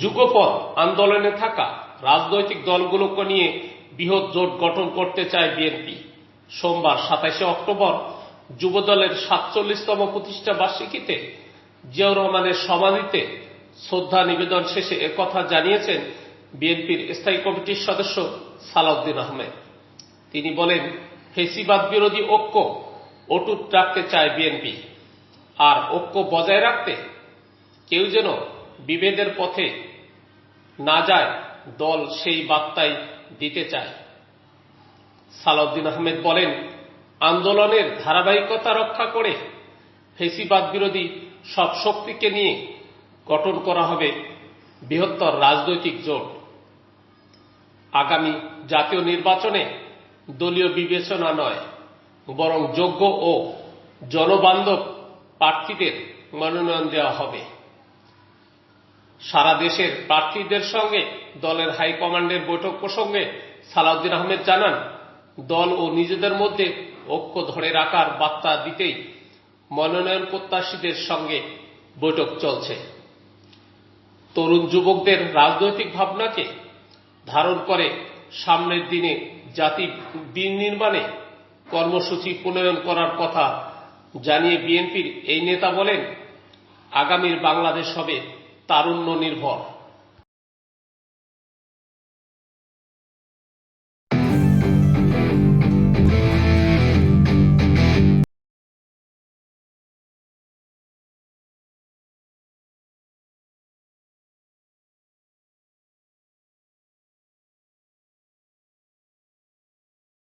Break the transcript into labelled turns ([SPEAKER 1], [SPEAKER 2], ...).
[SPEAKER 1] যুগপৎ আন্দোলনে থাকা রাজনৈতিক দলগুলোকে নিয়ে বৃহৎ জোট গঠন করতে চায় বিএনপি। সোমবার সাতাশে অক্টোবর যুবদলের সাতচল্লিশতম প্রতিষ্ঠা বার্ষিকীতে জিয়াউর রহমানের সমাধিতে শ্রদ্ধা নিবেদন শেষে একথা জানিয়েছেন বিএনপির স্থায়ী কমিটির সদস্য সালাউদ্দিন আহমেদ। তিনি বলেন, ফেসিবাদ বিরোধী ঐক্য অটুট রাখতে চায় বিএনপি। আর ঐক্য বজায় রাখতে কেউ যেন বিভেদের পথে না যায়, দল সেই বার্তাই দিতে চায়। সালাউদ্দিন আহমেদ বলেন, আন্দোলনের ধারাবাহিকতা রক্ষা করে ফেসিবাদ বিরোধী সব শক্তিকে নিয়ে গঠন করা হবে বৃহত্তর রাজনৈতিক জোট। আগামী জাতীয় নির্বাচনে দলীয় বিবেচনা নয়, বরং যোগ্য ও জনবান্ধব প্রার্থীদের মনোনয়ন দেওয়া হবে। সারা দেশের প্রার্থীদের সঙ্গে, দলের হাইকমান্ডের বৈঠক প্রসঙ্গে সালাউদ্দিন আহমেদ জানান, দল ও নিজেদের মধ্যে ঐক্য ধরে রাখার বার্তা দিতেই মনোনয়ন প্রত্যাশীদের সঙ্গে বৈঠক চলছে। তরুণ যুবকদের রাজনৈতিক ভাবনাকে ধারণ করে সামনের দিনে জাতি বিনির্মাণে কর্মসূচি প্রণয়ন করার কথা জানিয়ে বিএনপির এই নেতা বলেন, আগামীর বাংলাদেশ হবে তারুণ্য নির্ভর।